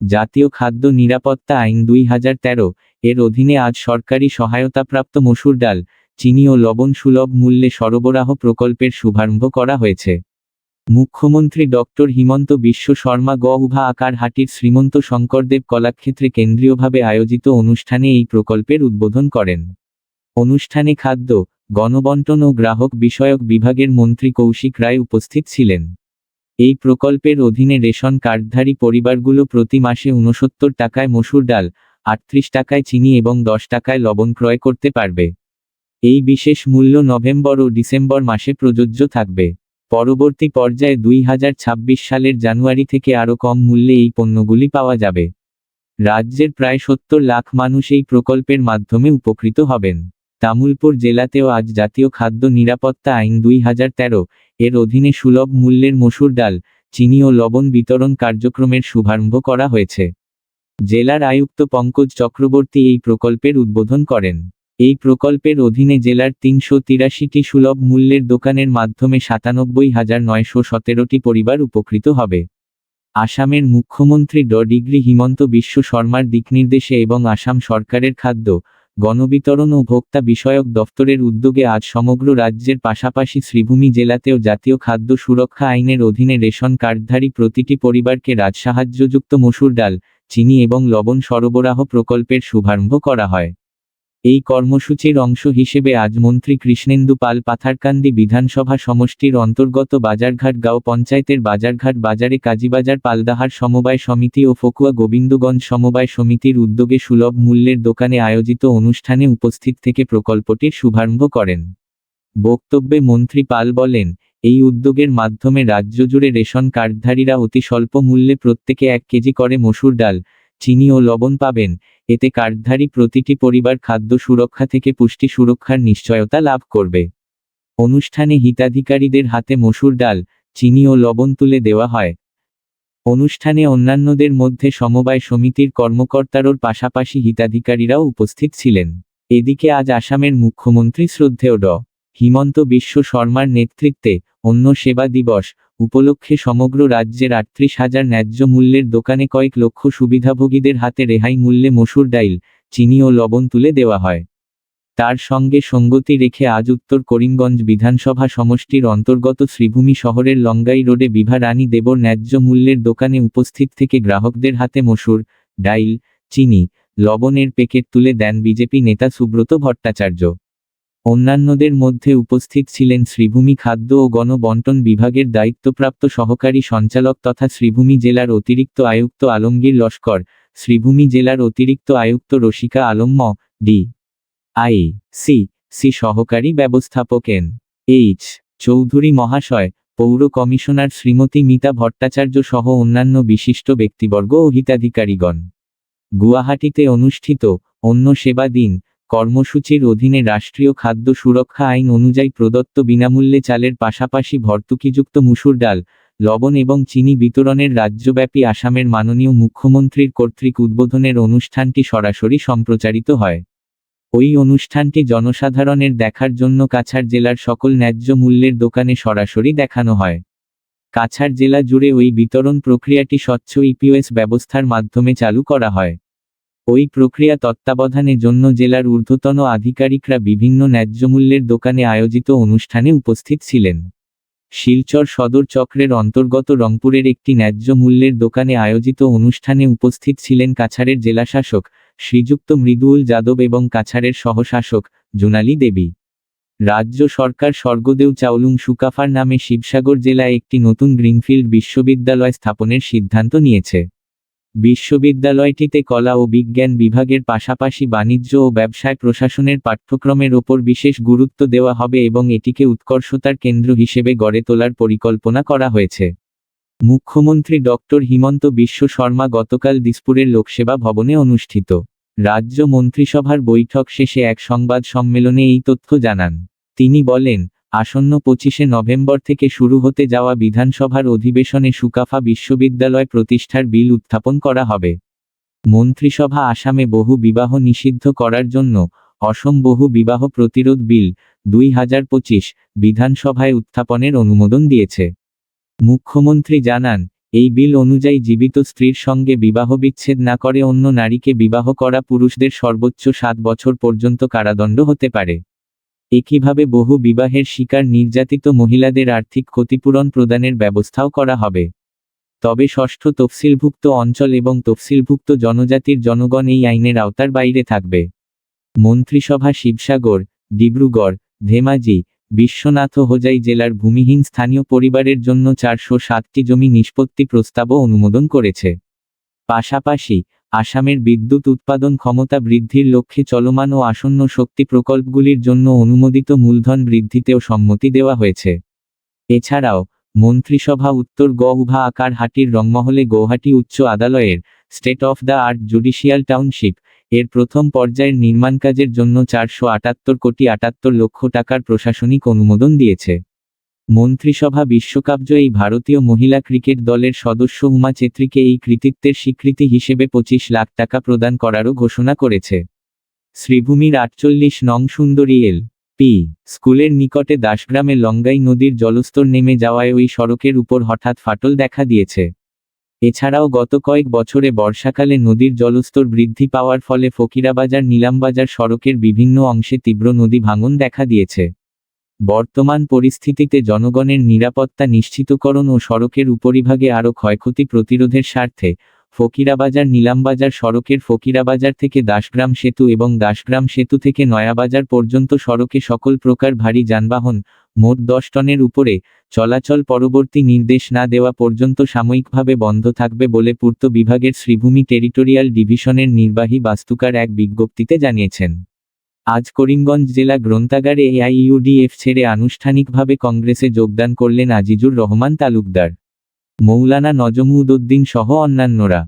জাতীয় খাদ্য নিরাপত্তা আইন দুই হাজার তেরো এর অধীনে আজ সরকারি সহায়তাপ্রাপ্ত মসুর ডাল, চিনি ও লবণ সুলভ মূল্যে সরবরাহ প্রকল্পের শুভারম্ভ করা হয়েছে। মুখ্যমন্ত্রী ডক্টর হিমন্ত বিশ্ব শর্মা গউভা আকারহাটির শ্রীমন্ত শঙ্করদেব কলাক্ষেত্রে কেন্দ্রীয়ভাবে আয়োজিত অনুষ্ঠানে এই প্রকল্পের উদ্বোধন করেন। অনুষ্ঠানে খাদ্য, গণবন্টন ও গ্রাহক বিষয়ক বিভাগের মন্ত্রী কৌশিক রায় উপস্থিত ছিলেন। এই প্রকল্পের অধীনে রেশন কার্ডধারী পরিবারগুলো প্রতি মাসে উনসত্তর টাকায় মসুর ডাল, আটত্রিশ টাকায় চিনি এবং দশ টাকায় লবণ ক্রয় করতে পারবে। এই বিশেষ মূল্য নভেম্বর ও ডিসেম্বর মাসে প্রযোজ্য থাকবে। পরবর্তী পর্যায়ে দুই হাজার ছাব্বিশ সালের জানুয়ারি থেকে আরও কম মূল্যে এই পণ্যগুলি পাওয়া যাবে। রাজ্যের প্রায় সত্তর লাখ মানুষ এই প্রকল্পের মাধ্যমে উপকৃত হবেন। তামুলপুর জেলাতেও আজ জাতীয় খাদ্য নিরাপত্তা আইন দুই হাজার তেরো এর অধীনে সুলভ মূল্যের মসুর ডাল, চিনি ও লবণ বিতরণ কার্যক্রমের শুভারম্ভ করা হয়েছে। জেলার আয়ুক্ত পঙ্কজ চক্রবর্তী এই প্রকল্পের উদ্বোধন করেন। এই প্রকল্পের অধীনে জেলার তিনশো তিরাশিটি সুলভ মূল্যের দোকানের মাধ্যমে সাতানব্বই হাজার নয়শো সতেরোটি পরিবার উপকৃত হবে। আসামের মুখ্যমন্ত্রী ড ডিগ্রি হিমন্ত বিশ্ব শর্মার দিকনির্দেশে এবং আসাম সরকারের খাদ্য গণবিতরণ ও ভোক্তা বিষয়ক দফতরের উদ্যোগে আজ সমগ্র রাজ্যের পাশাপাশি শ্রীভূমি জেলাতেও জাতীয় খাদ্য সুরক্ষা আইনের অধীনে রেশন কার্ডধারী প্রতিটি পরিবারকে রাজসাহায্যযুক্ত মসুর ডাল, চিনি এবং লবণ সরবরাহ প্রকল্পের শুভারম্ভ করা হয়। এই কর্মসূচির অংশ হিসেবে আজ মন্ত্রী কৃষ্ণেন্দু পাল পাথারকান্দি বিধানসভা সমষ্টির অন্তর্গত বাজারঘাট গাঁও পঞ্চায়েতের বাজারঘাট বাজারে কাজীবাজার পালদাহার সমবায় সমিতি ও ফকুয়া গোবিন্দগঞ্জ সমবায় সমিতির উদ্যোগে সুলভ মূল্যের দোকানে আয়োজিত অনুষ্ঠানে উপস্থিত থেকে প্রকল্পটির শুভারম্ভ করেন। বক্তব্যে মন্ত্রী পাল বলেন, এই উদ্যোগের মাধ্যমে রাজ্য জুড়ে রেশন কার্ডধারীরা অতি স্বল্প মূল্যে প্রত্যেকে এক কেজি করে মসুর ডাল চিনি ও লবণ পাবেন। এতে কার্ডধারী প্রতিটি পরিবার খাদ্য সুরক্ষা থেকে পুষ্টি সুরক্ষার নিশ্চয়তা লাভ করবে। অনুষ্ঠানে হিতাধিকারীদের হাতে মসুর ডাল, চিনি ও লবণ তুলে দেওয়া হয়। অনুষ্ঠানে অন্যান্যদের মধ্যে সমবায় সমিতির কর্মকর্তারোর পাশাপাশি হিতাধিকারীরাও উপস্থিত ছিলেন। এদিকে আজ আসামের মুখ্যমন্ত্রী শ্রদ্ধেয় ড. হিমন্ত বিশ্ব শর্মার নেতৃত্বে অন্য সেবা দিবস উপলক্ষে সমগ্র রাজ্যের আটত্রিশ হাজার ন্যায্য মূল্যের দোকানে কয়েক লক্ষ সুবিধাভোগীদের হাতে রেহাই মূল্যে মসুর ডাইল, চিনি ও লবণ তুলে দেওয়া হয়। তার সঙ্গে সঙ্গতি রেখে আজ উত্তর করিমগঞ্জ বিধানসভা সমষ্টির অন্তর্গত শ্রীভূমি শহরের লঙ্গাই রোডে বিভা রানী দেবর ন্যায্য মূল্যের দোকানে উপস্থিত থেকে গ্রাহকদের হাতে মসুর, ডাইল, চিনি, লবণের প্যাকেট তুলে দেন বিজেপি নেতা সুব্রত ভট্টাচার্য। অন্যান্যদের মধ্যে উপস্থিত ছিলেন শ্রীভূমি খাদ্য ও গণবন্টন বিভাগের দায়িত্বপ্রাপ্ত সহকারী সঞ্চালক তথা শ্রীভূমি জেলার অতিরিক্ত আয়ুক্ত আলমগীর লস্কর, শ্রীভূমি জেলার অতিরিক্ত আয়ুক্ত Rasika Alam D, I, C C সহকারী ব্যবস্থাপক এন, এইচ, চৌধুরী মহাশয়, পৌর কমিশনার শ্রীমতী মিতা ভট্টাচার্য সহ অন্যান্য বিশিষ্ট ব্যক্তিবর্গ ও হিতাধিকারীগণ। গুয়াহাটিতে অনুষ্ঠিত অন্য সেবা দিন কর্মসূচির অধীনে রাষ্ট্রীয় খাদ্য সুরক্ষা আইন অনুযায়ী প্রদত্ত বিনামূল্যে চালের পাশাপাশি ভর্তুকিযুক্ত মুসুর ডাল, লবণ এবং চিনি বিতরণের রাজ্যব্যাপী আসামের মাননীয় মুখ্যমন্ত্রীর কর্তৃক উদ্বোধনের অনুষ্ঠানটি সরাসরি সম্প্রচারিত হয়। ওই অনুষ্ঠানটি জনসাধারণের দেখার জন্য কাছাড় জেলার সকল ন্যায্য মূল্যের দোকানে সরাসরি দেখানো হয়। কাছাড় জেলা জুড়ে ওই বিতরণ প্রক্রিয়াটি স্বচ্ছ ইপিওএস ব্যবস্থার মাধ্যমে চালু করা হয়। ওই প্রক্রিয়া তত্ত্বাবধানে জন্য জেলার ঊর্ধ্বতন আধিকারিকরা বিভিন্ন ন্যায্যমূল্যের দোকানে আয়োজিত অনুষ্ঠানে উপস্থিত ছিলেন। শিলচর সদর চক্রের অন্তর্গত রংপুরের একটি ন্যায্য মূল্যের দোকানে আয়োজিত অনুষ্ঠানে উপস্থিত ছিলেন কাছাড়ের জেলাশাসক শ্রীযুক্ত মৃদুল যাদব এবং কাছাড়ের সহশাসক জুনালী দেবী। রাজ্য সরকার স্বর্গদেউ চাউলুং সুকাফার নামে শিবসাগর জেলায় একটি নতুন গ্রিনফিল্ড বিশ্ববিদ্যালয় স্থাপনের সিদ্ধান্ত নিয়েছে। বিশ্ববিদ্যালয়টিতে কলা ও বিজ্ঞান বিভাগের পাশাপাশি বাণিজ্য ও ব্যবসায় প্রশাসনের পাঠ্যক্রমের ওপর বিশেষ গুরুত্ব দেওয়া হবে এবং এটিকে উৎকর্ষতার কেন্দ্র হিসেবে গড়ে তোলার পরিকল্পনা করা হয়েছে। মুখ্যমন্ত্রী ডক্টর হিমন্ত বিশ্ব শর্মা গতকাল দিসপুরের লোকসেবা ভবনে অনুষ্ঠিত রাজ্য মন্ত্রিসভার বৈঠক শেষে এক সংবাদ সম্মেলনে এই তথ্য জানান। তিনি বলেন আসন্ন পঁচিশে নভেম্বর থেকে শুরু হতে যাওয়া বিধানসভার অধিবেশনে সুকাফা বিশ্ববিদ্যালয় প্রতিষ্ঠার বিল উত্থাপন করা হবে। মন্ত্রিসভা আসামে বহু বিবাহ নিষিদ্ধ করার জন্য অসম বহু বিবাহ প্রতিরোধ বিল দুই হাজার পঁচিশ বিধানসভায় উত্থাপনের অনুমোদন দিয়েছে। মুখ্যমন্ত্রী জানান, এই বিল অনুযায়ী জীবিত স্ত্রীর সঙ্গে বিবাহ বিচ্ছেদ না করে অন্য নারীকে বিবাহ করা পুরুষদের সর্বোচ্চ সাত বছর পর্যন্ত কারাদণ্ড হতে পারে। একইভাবে বহু বিবাহের শিকার নির্যাতিত মহিলাদের আর্থিক ক্ষতিপূরণ প্রদানের ব্যবস্থাও করা হবে। তবে ষষ্ঠ তফসিলভুক্ত অঞ্চল এবং তফসিলভুক্ত জনজাতির জনগণ এই আইনের আওতার বাইরে থাকবে। মন্ত্রিসভা শিবসাগর, ডিব্রুগড়, ধেমাজি, বিশ্বনাথ হোজাই জেলার ভূমিহীন স্থানীয় পরিবারের জন্য চারশো সাতটি জমি নিষ্পত্তি প্রস্তাবও অনুমোদন করেছে। পাশাপাশি আসামের বিদ্যুৎ উৎপাদন ক্ষমতা বৃদ্ধির লক্ষ্যে চলমান ও আসন্ন শক্তি প্রকল্পগুলির জন্য অনুমোদিত মূলধন বৃদ্ধিতেও সম্মতি দেওয়া হয়েছে। এছাড়াও, মন্ত্রিসভা উত্তর গৌভা আকার হাটির রংমহলে গৌহাটি উচ্চ আদালয়ের state of the art judicial township এর প্রথম পর্যায়ের নির্মাণ কাজের জন্য চারশো আটাত্তর কোটি আটাত্তর লক্ষ টাকার প্রশাসনিক অনুমোদন দিয়েছে। মন্ত্রিসভা বিশ্বকাপজয়ী ভারতীয় মহিলা ক্রিকেট দলের সদস্য উমা চেত্রীকে এই কৃতিত্বের স্বীকৃতি হিসেবে পঁচিশ লাখ টাকা প্রদান করারও ঘোষণা করেছে। শ্রীভূমির আটচল্লিশ নং সুন্দরী এল পি স্কুলের নিকটে দাসগ্রামে লঙ্গাই নদীর জলস্তর নেমে যাওয়ায় ওই সড়কের উপর হঠাৎ ফাটল দেখা দিয়েছে। এছাড়াও গত কয়েক বছরে বর্ষাকালে নদীর জলস্তর বৃদ্ধি পাওয়ার ফলে ফকিরাবাজার, নিলামবাজার সড়কের বিভিন্ন অংশে তীব্র নদী ভাঙন দেখা দিয়েছে। বর্তমান পরিস্থিতিতে জনগণের নিরাপত্তা নিশ্চিতকরণ ও সড়কের উপরিভাগে আরও ক্ষয়ক্ষতি প্রতিরোধের স্বার্থে ফকিরাবাজার, নিলামবাজার সড়কের ফকিরাবাজার থেকে দাসগ্রাম সেতু এবং দাসগ্রাম সেতু থেকে নয়াবাজার পর্যন্ত সড়কে সকল প্রকার ভারী যানবাহন মোট দশ টনের উপরে চলাচল পরবর্তী নির্দেশ না দেওয়া পর্যন্ত সাময়িকভাবে বন্ধ থাকবে বলে পূর্ত বিভাগের শ্রীভূমি টেরিটোরিয়াল ডিভিশনের নির্বাহী বাস্তুকার এক বিজ্ঞপ্তিতে জানিয়েছেন। আজ করিমগঞ্জ জেলা গ্রন্থাগারে এআইইউডিএফ ছেড়ে আনুষ্ঠানিকভাবে কংগ্রেসে যোগদান করলেন আজিজুর রহমান তালুকদার, মৌলানা নজমুদ্দিন সহ অন্যান্যরা।